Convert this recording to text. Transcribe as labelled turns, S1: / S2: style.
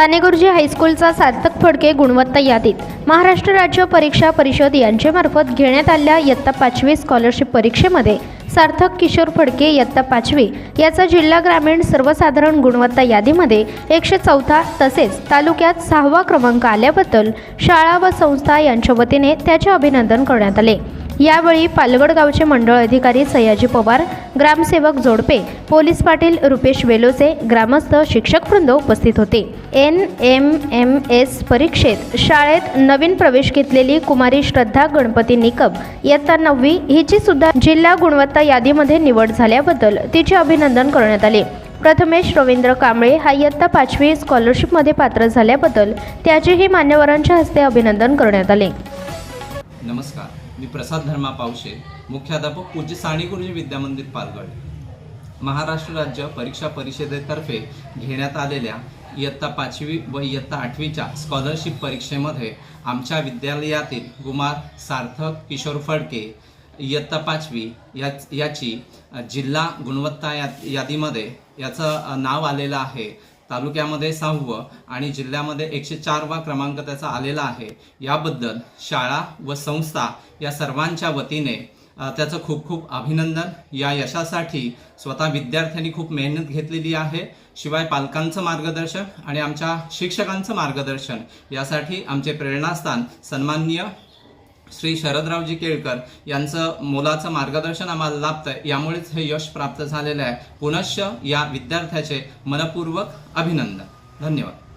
S1: सानेगुरुजी हायस्कूलचा सार्थक फडके गुणवत्ता यादीत महाराष्ट्र राज्य परीक्षा परिषद यांच्यामार्फत घेण्यात आलेल्या इयत्ता पाचवी स्कॉलरशिप परीक्षेमध्ये सार्थक किशोर फडके इयत्ता पाचवी. याचा जिल्हा ग्रामीण सर्वसाधारण गुणवत्ता यादीमध्ये एकशे चौथा तसेच तालुक्यात सहावा क्रमांक आल्याबद्दल शाळा व संस्था यांच्या वतीने त्याचे अभिनंदन करण्यात आले. यावेळी पालगड गावचे मंडळ अधिकारी सयाजी पवार ग्रामसेवक जोडपे पोलीस पाटील रुपेश वेलोसे ग्रामस्थ शिक्षकवृंद उपस्थित होते. एन एम एम एस परीक्षेत शाळेत नवीन प्रवेश घेतलेली कुमारी श्रद्धा गणपती निकम इयत्ता नववी हिची सुद्धा जिल्हा गुणवत्ता यादीमध्ये निवड झाल्याबद्दल तिचे अभिनंदन करण्यात आले. प्रथमेश रवींद्र कांबळे हा इयत्ता पाचवी स्कॉलरशिपमध्ये पात्र झाल्याबद्दल त्याचेही मान्यवरांच्या हस्ते अभिनंदन करण्यात आले.
S2: नमस्कार मी प्रसाद धर्मा पावशे मुख्याध्यापक पूज्य साणी गुरुजी विद्यामंदिर पालगड महाराष्ट्र राज्य परीक्षा परिषदेतर्फे घेण्यात आलेल्या इयत्ता पाचवी व इयत्ता आठवीच्या स्कॉलरशिप परीक्षेमध्ये आमच्या विद्यालयातील कुमार सार्थक किशोर फडके इयत्ता पाचवी या याची जिल्हा गुणवत्ता या यादीमध्ये याचं नाव आलेलं आहे. तालुक्यामध्ये सहावं आणि जिल्ह्यामध्ये एकशे चारवा क्रमांक त्याचा आलेला आहे. याबद्दल शाळा व संस्था या सर्वांच्या वतीने त्याचं खूप खूप अभिनंदन. या यशासाठी स्वतः विद्यार्थ्यांनी खूप मेहनत घेतलेली आहे. शिवाय पालकांचं मार्गदर्शन आणि आमच्या शिक्षकांचं मार्गदर्शन यासाठी आमचे प्रेरणास्थान सन्माननीय श्री शरदरावजी केळकर यांचं मोलाचं मार्गदर्शन आम्हाला लाभतंय. यामुळेच हे यश प्राप्त झालेलं आहे. पुनश्च या विद्यार्थ्याचे मनपूर्वक अभिनंदन. धन्यवाद.